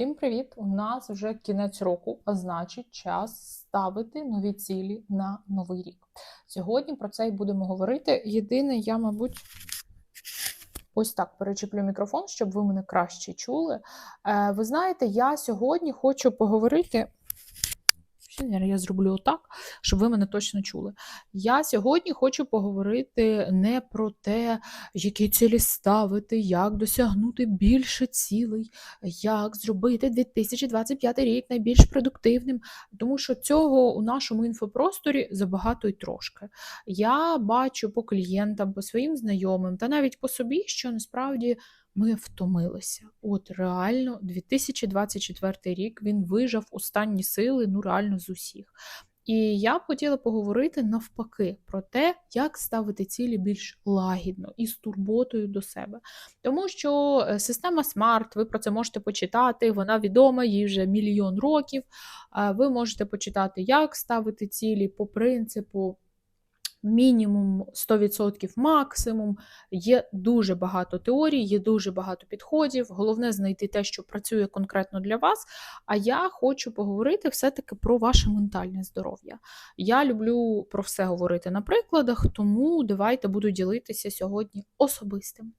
Всім привіт! У нас вже кінець року, а значить, час ставити нові цілі на новий рік. Сьогодні про це і будемо говорити. Єдине, я, мабуть, ось так перечеплю мікрофон, щоб ви мене краще чули. Е, ви знаєте, я сьогодні хочу поговорити. Я зроблю отак, щоб ви мене точно чули. Я сьогодні хочу поговорити не про те, які цілі ставити, як досягнути більше цілей, як зробити 2025 рік найбільш продуктивним, тому що цього у нашому інфопросторі забагато й трошки. Я бачу по клієнтам, по своїм знайомим та навіть по собі, що насправді ми втомилися. От реально, 2024 рік він вижав останні сили, ну реально з усіх. І я б хотіла поговорити навпаки про те, як ставити цілі більш лагідно і з турботою до себе. Тому що е, система SMART, ви про це можете почитати, вона відома, їй вже мільйон років. Ви можете почитати, як ставити цілі по принципу мінімум 100% максимум. Є дуже багато теорій, є дуже багато підходів. Головне знайти те, що працює конкретно для вас. А я хочу поговорити все-таки про ваше ментальне здоров'я. Я люблю про все говорити на прикладах, тому давайте буду ділитися сьогодні особистим.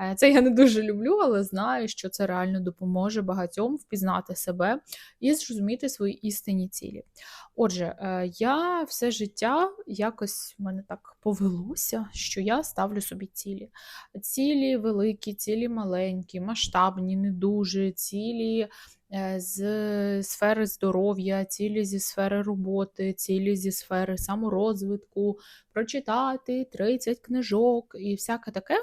Е, це я не дуже люблю, але знаю, що це реально допоможе багатьом впізнати себе і зрозуміти свої істинні цілі. Отже, е, я все життя якось в мене так повелося, що я ставлю собі цілі. Цілі великі, цілі маленькі, масштабні, не дуже, цілі. Е, з сфери здоров'я, цілі зі сфери роботи, цілі зі сфери саморозвитку, прочитати 30 книжок і всяке таке.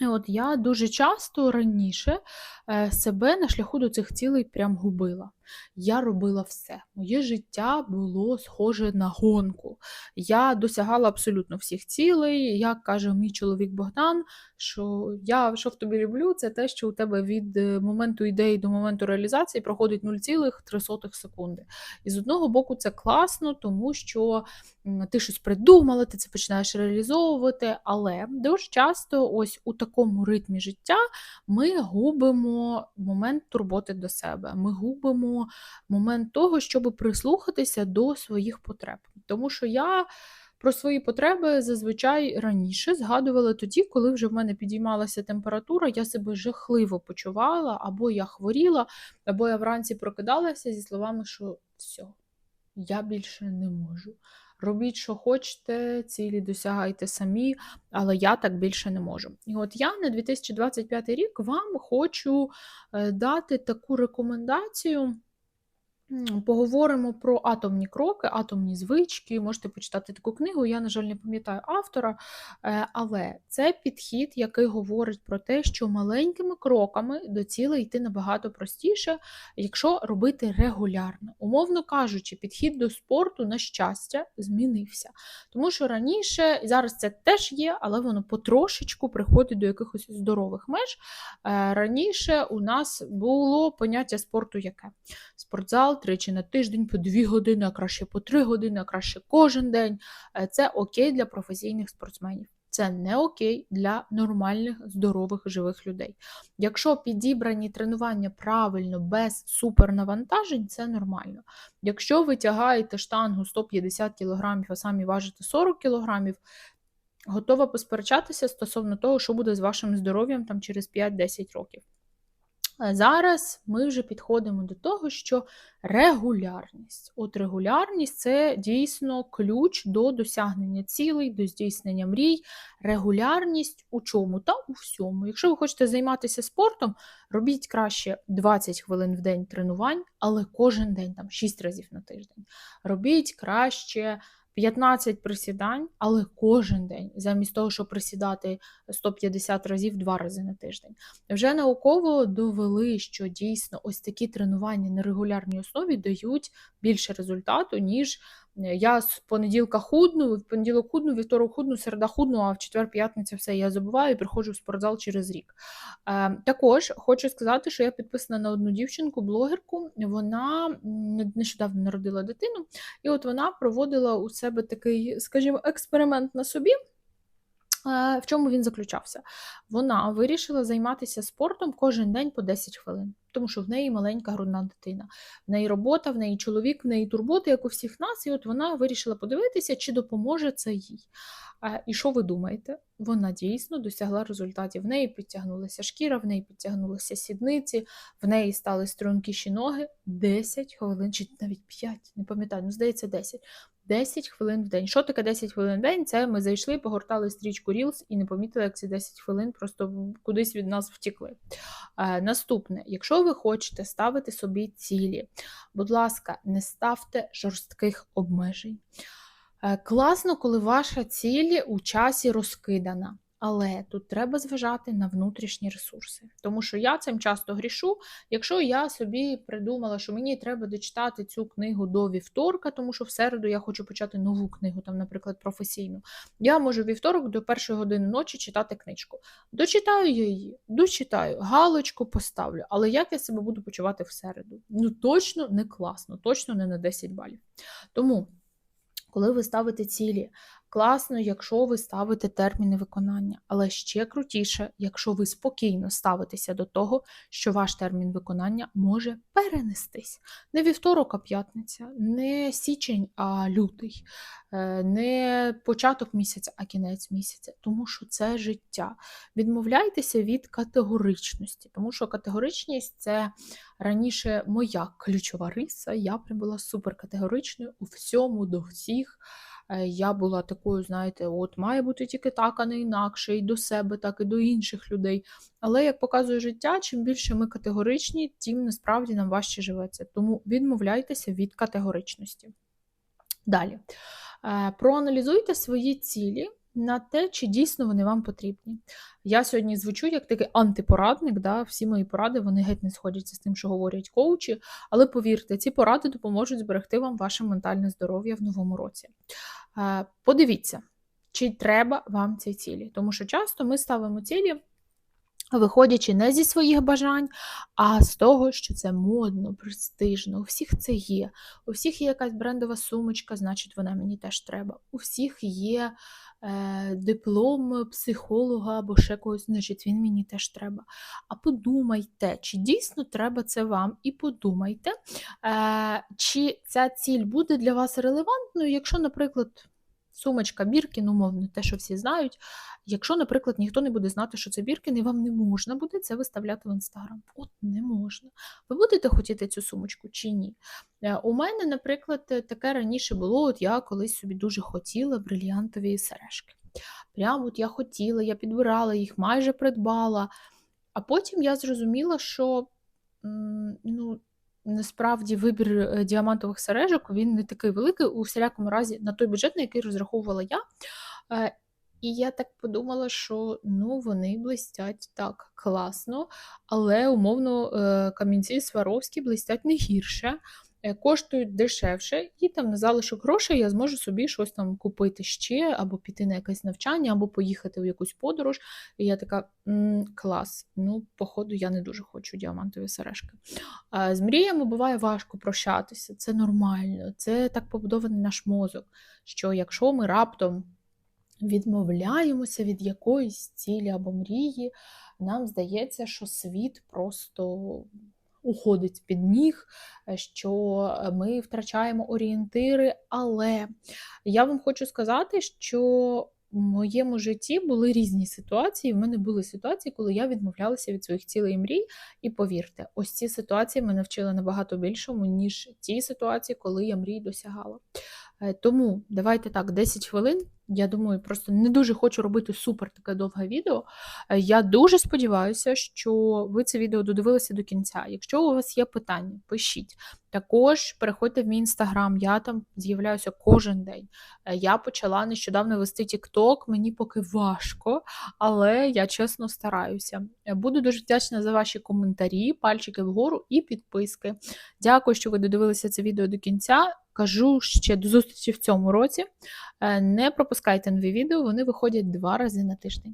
От я дуже часто раніше е, себе на шляху до цих цілей прям губила. Я робила все. Моє життя було схоже на гонку. Я досягала абсолютно всіх цілей. Як каже мій чоловік Богдан, що я що в тобі люблю, це те, що у тебе від е, моменту ідеї до моменту реалізації проходить 0,3 секунди. І з одного боку, це класно, тому що ти щось придумала, ти це починаєш реалізовувати. Але дуже часто, ось у такому ритмі життя, ми губимо момент турботи до себе. Ми губимо момент того, щоб прислухатися до своїх потреб. Тому що я. Про свої потреби зазвичай раніше згадувала тоді, коли вже в мене підіймалася температура, я себе жахливо почувала, або я хворіла, або я вранці прокидалася зі словами, що все, я більше не можу. Робіть, що хочете, цілі досягайте самі, але я так більше не можу. І от я на 2025 рік вам хочу е, дати таку рекомендацію. Поговоримо про атомні кроки, атомні звички. Можете почитати таку книгу. Я, на жаль, не пам'ятаю автора, е, але це підхід, який говорить про те, що маленькими кроками до цілей йти набагато простіше, якщо робити регулярно. Умовно кажучи, підхід до спорту, на щастя, змінився. Тому що раніше, зараз це теж є, але воно потрошечку приходить до якихось здорових меж. Е, раніше у нас було поняття спорту яке? Спортзал тричі на тиждень, по дві години, а краще по три години, а краще кожен день. Е, це окей для професійних спортсменів. Це не окей для нормальних, здорових, живих людей. Якщо підібрані тренування правильно, без супернавантажень, це нормально. Якщо ви тягаєте штангу 150 кг, а самі важите 40 кг, готова посперечатися стосовно того, що буде з вашим здоров'ям там через 5-10 років. Зараз ми вже підходимо до того, що регулярність. От регулярність це дійсно ключ до досягнення цілей, до здійснення мрій. Регулярність у чому та у всьому. Якщо ви хочете займатися спортом, робіть краще 20 хвилин в день тренувань, але кожен день, там 6 разів на тиждень. Робіть краще 15 присідань, але кожен день, замість того, щоб присідати 150 разів два рази на тиждень. Вже науково довели, що дійсно ось такі тренування на регулярній основі дають більше результату, ніж я з понеділка худну, в понеділок худну, вівторок худну, середа худну, а в четвер-п'ятниця все я забуваю і приходжу в спортзал через рік. Е, Також хочу сказати, що я підписана на одну дівчинку, блогерку. Вона нещодавно народила дитину, і от вона проводила у себе такий, скажімо, експеримент на собі. В чому він заключався? Вона вирішила займатися спортом кожен день по 10 хвилин. Тому що в неї маленька грудна дитина. В неї робота, в неї чоловік, в неї турботи, як у всіх нас, і от вона вирішила подивитися, чи допоможе це їй. І що ви думаєте? Вона дійсно досягла результатів. В неї підтягнулася шкіра, в неї підтягнулися сідниці, в неї стали стрункіші ноги 10 хвилин, чи навіть 5, не пам'ятаю, ну здається, 10. 10 хвилин в день. Що таке 10 хвилин в день? Це ми зайшли, погортали стрічку Reels і не помітили, як ці 10 хвилин просто кудись від нас втікли. Е, наступне, якщо ви хочете ставити собі цілі, будь ласка, не ставте жорстких обмежень. Е, Класно, коли ваша ціль у часі розкидана. Але тут треба зважати на внутрішні ресурси. Тому що я цим часто грішу. Якщо я собі придумала, що мені треба дочитати цю книгу до вівторка, тому що в середу я хочу почати нову книгу, там, наприклад, професійну, я можу вівторок до першої години ночі читати книжку. Дочитаю я її, дочитаю, галочку поставлю. Але як я себе буду почувати в середу? Ну точно не класно, точно не на 10 балів. Тому коли ви ставите цілі. Класно, якщо ви ставите терміни виконання, але ще крутіше, якщо ви спокійно ставитеся до того, що ваш термін виконання може перенестись. Не вівторок, а п'ятниця, не січень, а лютий, е, не початок місяця, а кінець місяця, тому що це життя. Відмовляйтеся від категоричності, тому що категоричність це раніше моя ключова риса. Я прям була суперкатегоричною у всьому до всіх. Е, Я була такою, знаєте, от має бути тільки так, а не інакше, і до себе, так і до інших людей. Але як показує життя, чим більше ми категоричні, тим насправді нам важче живеться. Тому відмовляйтеся від категоричності. Далі. Е, Проаналізуйте свої цілі на те, чи дійсно вони вам потрібні. Я сьогодні звучу як такий антипорадник. Да? Всі мої поради вони геть не сходяться з тим, що говорять коучі. Але повірте, ці поради допоможуть зберегти вам ваше ментальне здоров'я в новому році. Е, Подивіться, чи треба вам ці цілі. Тому що часто ми ставимо цілі. Виходячи не зі своїх бажань, а з того, що це модно, престижно. У всіх це є. У всіх є якась брендова сумочка, значить, вона мені теж треба. У всіх є е, диплом психолога або ще когось, значить, він мені теж треба. А подумайте, чи дійсно треба це вам, і подумайте, е, чи ця ціль буде для вас релевантною, якщо, наприклад, сумочка Біркін, умовно, те, що всі знають. Якщо, наприклад, ніхто не буде знати, що це Біркін, і вам не можна буде це виставляти в інстаграм. От не можна. Ви будете хотіти цю сумочку чи ні? Е, У мене, наприклад, таке раніше було, от я колись собі дуже хотіла брильянтові сережки. Прямо от я хотіла, я підбирала їх, майже придбала. А потім я зрозуміла, що ну, насправді вибір е, діамантових сережок він не такий великий, у всілякому разі, на той бюджет, на який розраховувала я. Е, і я так подумала, що ну вони блистять так класно, але умовно е, камінці Сваровські блистять не гірше, коштують дешевше, і там на залишок грошей я зможу собі щось там купити ще, або піти на якесь навчання, або поїхати в якусь подорож. І я така «М, клас. Ну, походу, я не дуже хочу діамантові сережки. З мріями буває важко прощатися, це нормально, це так побудований наш мозок. Що якщо ми раптом відмовляємося від якоїсь цілі або мрії, нам здається, що світ просто уходить під ніг, що ми втрачаємо орієнтири. Але я вам хочу сказати, що в моєму житті були різні ситуації. В мене були ситуації, коли я відмовлялася від своїх цілей і мрій. І повірте, ось ці ситуації мене вчили набагато більшому, ніж ті ситуації, коли я мрій досягала. Е, Тому давайте так, 10 хвилин. Я думаю, просто не дуже хочу робити супер таке довге відео. Е, Я дуже сподіваюся, що ви це відео додивилися до кінця. Якщо у вас є питання, пишіть. Також переходьте в мій інстаграм, я там з'являюся кожен день. Е, Я почала нещодавно вести TikTok, мені поки важко, але я чесно стараюся. Буду дуже вдячна за ваші коментарі, пальчики вгору і підписки. Дякую, що ви додивилися це відео до кінця. Кажу ще до зустрічі в цьому році. Е, Не пропускайте нові відео, вони виходять два рази на тиждень.